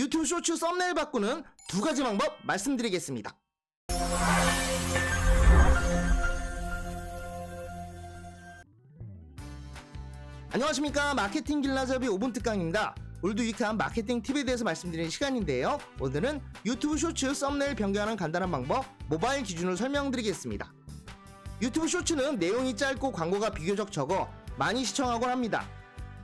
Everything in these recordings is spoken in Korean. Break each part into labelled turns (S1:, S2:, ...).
S1: 유튜브 쇼츠 썸네일 바꾸는 두 가지 방법 말씀드리겠습니다. 안녕하십니까 마케팅 길라잡이 5분 특강입니다. 오늘도 유익한 마케팅 팁에 대해서 말씀드리는 시간인데요. 오늘은 유튜브 쇼츠 썸네일 변경하는 간단한 방법 모바일 기준으로 설명드리겠습니다. 유튜브 쇼츠는 내용이 짧고 광고가 비교적 적어 많이 시청하곤 합니다.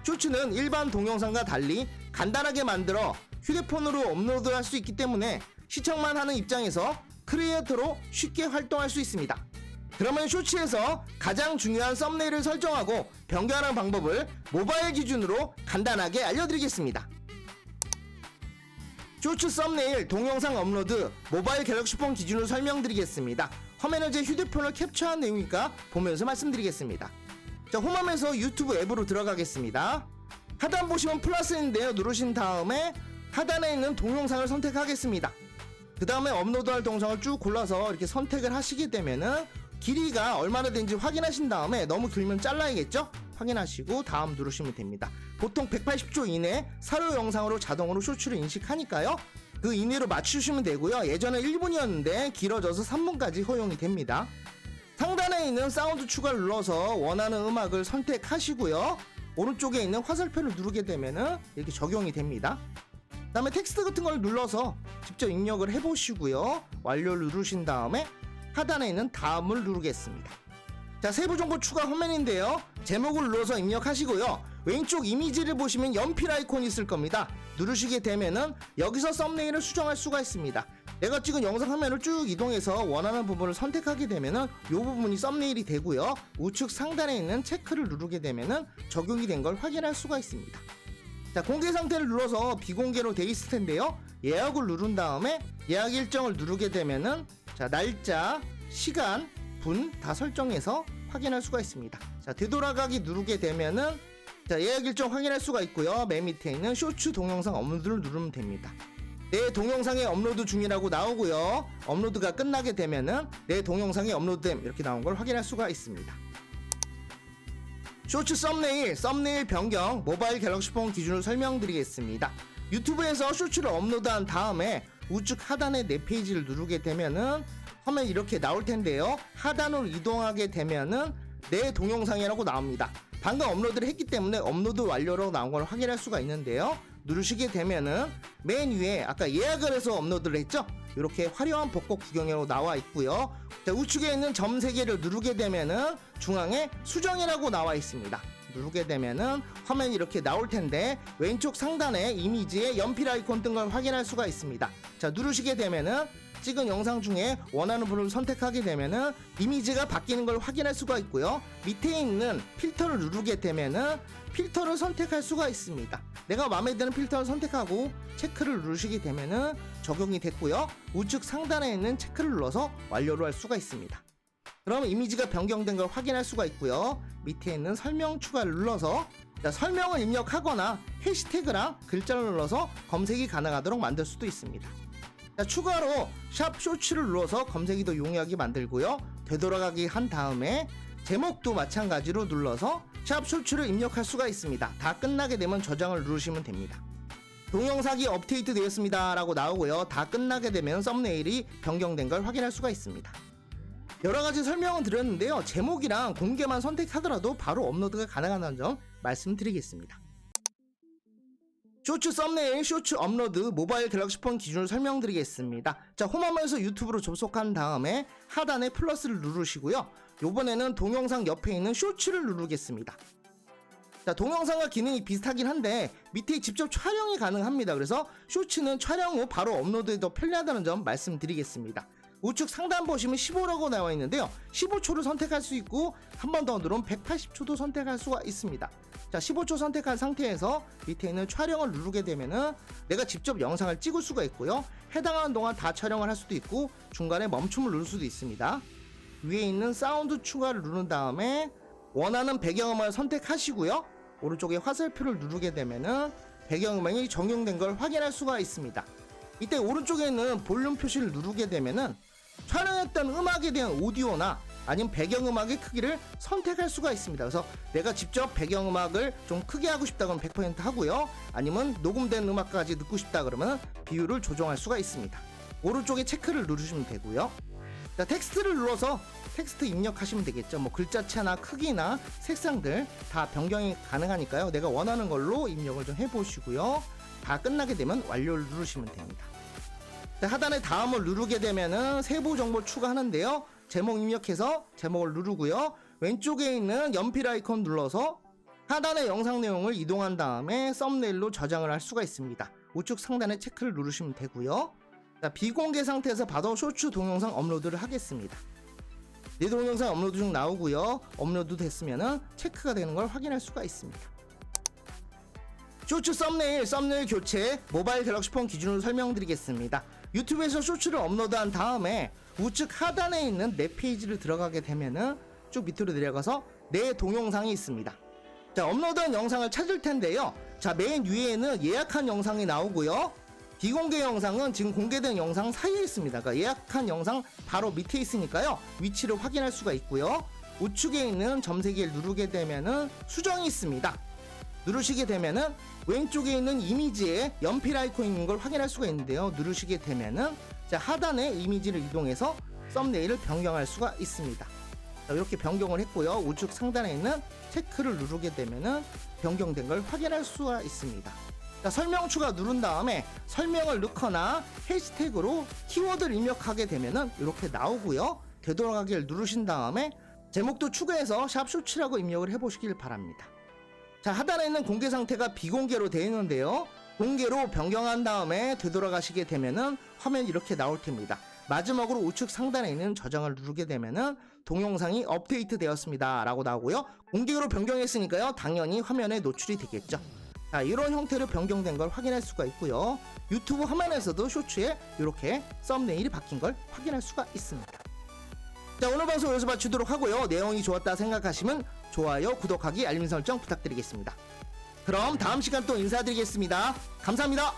S1: 쇼츠는 일반 동영상과 달리 간단하게 만들어 휴대폰으로 업로드할 수 있기 때문에 시청만 하는 입장에서 크리에이터로 쉽게 활동할 수 있습니다. 그러면 쇼츠에서 가장 중요한 썸네일을 설정하고 변경하는 방법을 모바일 기준으로 간단하게 알려드리겠습니다. 쇼츠 썸네일 동영상 업로드 모바일 갤럭시 폰 기준으로 설명드리겠습니다. 화면에 제 휴대폰을 캡처한 내용이니까 보면서 말씀드리겠습니다. 자, 홈함에서 유튜브 앱으로 들어가겠습니다. 하단 보시면 플러스인데요. 누르신 다음에 하단에 있는 동영상을 선택하겠습니다. 그 다음에 업로드할 동영상을 쭉 골라서 이렇게 선택을 하시게 되면은 길이가 얼마나 되는지 확인하신 다음에 너무 길면 잘라야겠죠? 확인하시고 다음 누르시면 됩니다. 보통 180초 이내 사료 영상으로 자동으로 쇼츠를 인식하니까요. 그 이내로 맞추시면 되고요. 예전에 1분이었는데 길어져서 3분까지 허용이 됩니다. 상단에 있는 사운드 추가를 눌러서 원하는 음악을 선택하시고요. 오른쪽에 있는 화살표를 누르게 되면은 이렇게 적용이 됩니다. 그다음에 텍스트 같은 걸 눌러서 직접 입력을 해보시고요. 완료를 누르신 다음에 하단에 있는 다음을 누르겠습니다. 자, 세부 정보 추가 화면인데요. 제목을 눌러서 입력하시고요. 왼쪽 이미지를 보시면 연필 아이콘이 있을 겁니다. 누르시게 되면은 여기서 썸네일을 수정할 수가 있습니다. 내가 찍은 영상 화면을 쭉 이동해서 원하는 부분을 선택하게 되면은 이 부분이 썸네일이 되고요. 우측 상단에 있는 체크를 누르게 되면은 적용이 된 걸 확인할 수가 있습니다. 자, 공개 상태를 눌러서 비공개로 돼 있을 텐데요. 예약을 누른 다음에 예약 일정을 누르게 되면은 자, 날짜, 시간, 분 다 설정해서 확인할 수가 있습니다. 자, 되돌아가기 누르게 되면은 자, 예약 일정 확인할 수가 있고요. 맨 밑에 있는 쇼츠 동영상 업로드를 누르면 됩니다. 내 동영상에 업로드 중이라고 나오고요. 업로드가 끝나게 되면은 내 동영상이 업로드됨 이렇게 나온 걸 확인할 수가 있습니다. 쇼츠 썸네일, 썸네일 변경, 모바일 갤럭시 폰 기준으로 설명드리겠습니다. 유튜브에서 쇼츠를 업로드한 다음에 우측 하단에 내 페이지를 누르게 되면은 화면 이렇게 나올 텐데요. 하단으로 이동하게 되면은 내 동영상이라고 나옵니다. 방금 업로드를 했기 때문에 업로드 완료로 나온 걸 확인할 수가 있는데요. 누르시게 되면은 맨 위에 아까 예약을 해서 업로드를 했죠? 이렇게 화려한 벚꽃 구경이라고 나와 있고요. 자, 우측에 있는 점 3개를 누르게 되면은 중앙에 수정이라고 나와 있습니다. 누르게 되면은 화면이 이렇게 나올 텐데 왼쪽 상단에 이미지에 연필 아이콘 뜬걸 확인할 수가 있습니다. 자, 누르시게 되면은 찍은 영상 중에 원하는 부분을 선택하게 되면은 이미지가 바뀌는 걸 확인할 수가 있고요. 밑에 있는 필터를 누르게 되면은 필터를 선택할 수가 있습니다. 내가 마음에 드는 필터를 선택하고 체크를 누르시게 되면은 적용이 됐고요. 우측 상단에 있는 체크를 눌러서 완료를 할 수가 있습니다. 그럼 이미지가 변경된 걸 확인할 수가 있고요. 밑에 있는 설명 추가를 눌러서 자, 설명을 입력하거나 해시태그랑 글자를 눌러서 검색이 가능하도록 만들 수도 있습니다. 자, 추가로 샵 쇼츠를 눌러서 검색이 더 용이하게 만들고요. 되돌아가기 한 다음에 제목도 마찬가지로 눌러서 샵 쇼츠를 입력할 수가 있습니다. 다 끝나게 되면 저장을 누르시면 됩니다. 동영상이 업데이트 되었습니다 라고 나오고요. 다 끝나게 되면 썸네일이 변경된 걸 확인할 수가 있습니다. 여러 가지 설명을 드렸는데요. 제목이랑 공개만 선택하더라도 바로 업로드가 가능하다는 점 말씀드리겠습니다. 쇼츠 썸네일, 쇼츠 업로드, 모바일 갤럭시 폰 기준을 설명드리겠습니다. 자, 홈화면에서 유튜브로 접속한 다음에 하단에 플러스를 누르시고요. 요번에는 동영상 옆에 있는 쇼츠를 누르겠습니다. 자, 동영상과 기능이 비슷하긴 한데 밑에 직접 촬영이 가능합니다. 그래서 쇼츠는 촬영 후 바로 업로드에 더 편리하다는 점 말씀드리겠습니다. 우측 상단 보시면 15라고 나와 있는데요. 15초를 선택할 수 있고 한 번 더 누르면 180초도 선택할 수가 있습니다. 자, 15초 선택한 상태에서 밑에 있는 촬영을 누르게 되면은 내가 직접 영상을 찍을 수가 있고요. 해당하는 동안 다 촬영을 할 수도 있고 중간에 멈춤을 누를 수도 있습니다. 위에 있는 사운드 추가를 누른 다음에 원하는 배경음악을 선택하시고요. 오른쪽에 화살표를 누르게 되면은 배경음악이 적용된 걸 확인할 수가 있습니다. 이때 오른쪽에 있는 볼륨 표시를 누르게 되면은 촬영했던 음악에 대한 오디오나 아니면 배경음악의 크기를 선택할 수가 있습니다. 그래서 내가 직접 배경음악을 좀 크게 하고 싶다 그러면 100% 하고요. 아니면 녹음된 음악까지 듣고 싶다 그러면 비율을 조정할 수가 있습니다. 오른쪽에 체크를 누르시면 되고요. 자, 텍스트를 눌러서 텍스트 입력하시면 되겠죠. 뭐 글자체나 크기나 색상들 다 변경이 가능하니까요. 내가 원하는 걸로 입력을 좀 해보시고요. 다 끝나게 되면 완료를 누르시면 됩니다. 자, 하단에 다음을 누르게 되면은 세부 정보 추가하는데요. 제목 입력해서 제목을 누르고요. 왼쪽에 있는 연필 아이콘 눌러서 하단의 영상 내용을 이동한 다음에 썸네일로 저장을 할 수가 있습니다. 우측 상단에 체크를 누르시면 되고요. 자, 비공개 상태에서 바로 쇼츠 동영상 업로드를 하겠습니다. 내 동영상 업로드 중 나오고요. 업로드 됐으면은 체크가 되는 걸 확인할 수가 있습니다. 쇼츠 썸네일, 썸네일 교체, 모바일 갤럭시 폰 기준으로 설명드리겠습니다. 유튜브에서 쇼츠를 업로드한 다음에 우측 하단에 있는 내 페이지를 들어가게 되면은 쭉 밑으로 내려가서 내 동영상이 있습니다. 자, 업로드한 영상을 찾을 텐데요. 자, 맨 위에는 예약한 영상이 나오고요. 비공개 영상은 지금 공개된 영상 사이에 있습니다. 그러니까 예약한 영상 바로 밑에 있으니까요. 위치를 확인할 수가 있고요. 우측에 있는 점세 개를 누르게 되면은 수정이 있습니다. 누르시게 되면은 왼쪽에 있는 이미지에 연필 아이콘 있는 걸 확인할 수가 있는데요. 누르시게 되면은 자, 하단에 이미지를 이동해서 썸네일을 변경할 수가 있습니다. 자, 이렇게 변경을 했고요. 우측 상단에 있는 체크를 누르게 되면은 변경된 걸 확인할 수가 있습니다. 자, 설명 추가 누른 다음에 설명을 넣거나 해시태그로 키워드를 입력하게 되면은 이렇게 나오고요. 되돌아가기를 누르신 다음에 제목도 추가해서 샵 쇼츠라고 입력을 해보시길 바랍니다. 자, 하단에 있는 공개 상태가 비공개로 되어 있는데요. 공개로 변경한 다음에 되돌아가시게 되면은 화면이 이렇게 나올 텐니다. 마지막으로 우측 상단에 있는 저장을 누르게 되면은 동영상이 업데이트 되었습니다. 라고 나오고요. 공개로 변경했으니까요. 당연히 화면에 노출이 되겠죠. 자, 이런 형태로 변경된 걸 확인할 수가 있고요. 유튜브 화면에서도 쇼츠에 이렇게 썸네일이 바뀐 걸 확인할 수가 있습니다. 자, 오늘 방송 여기서 마치도록 하고요. 내용이 좋았다 생각하시면 좋아요, 구독하기, 알림 설정 부탁드리겠습니다. 그럼 다음 시간 또 인사드리겠습니다. 감사합니다.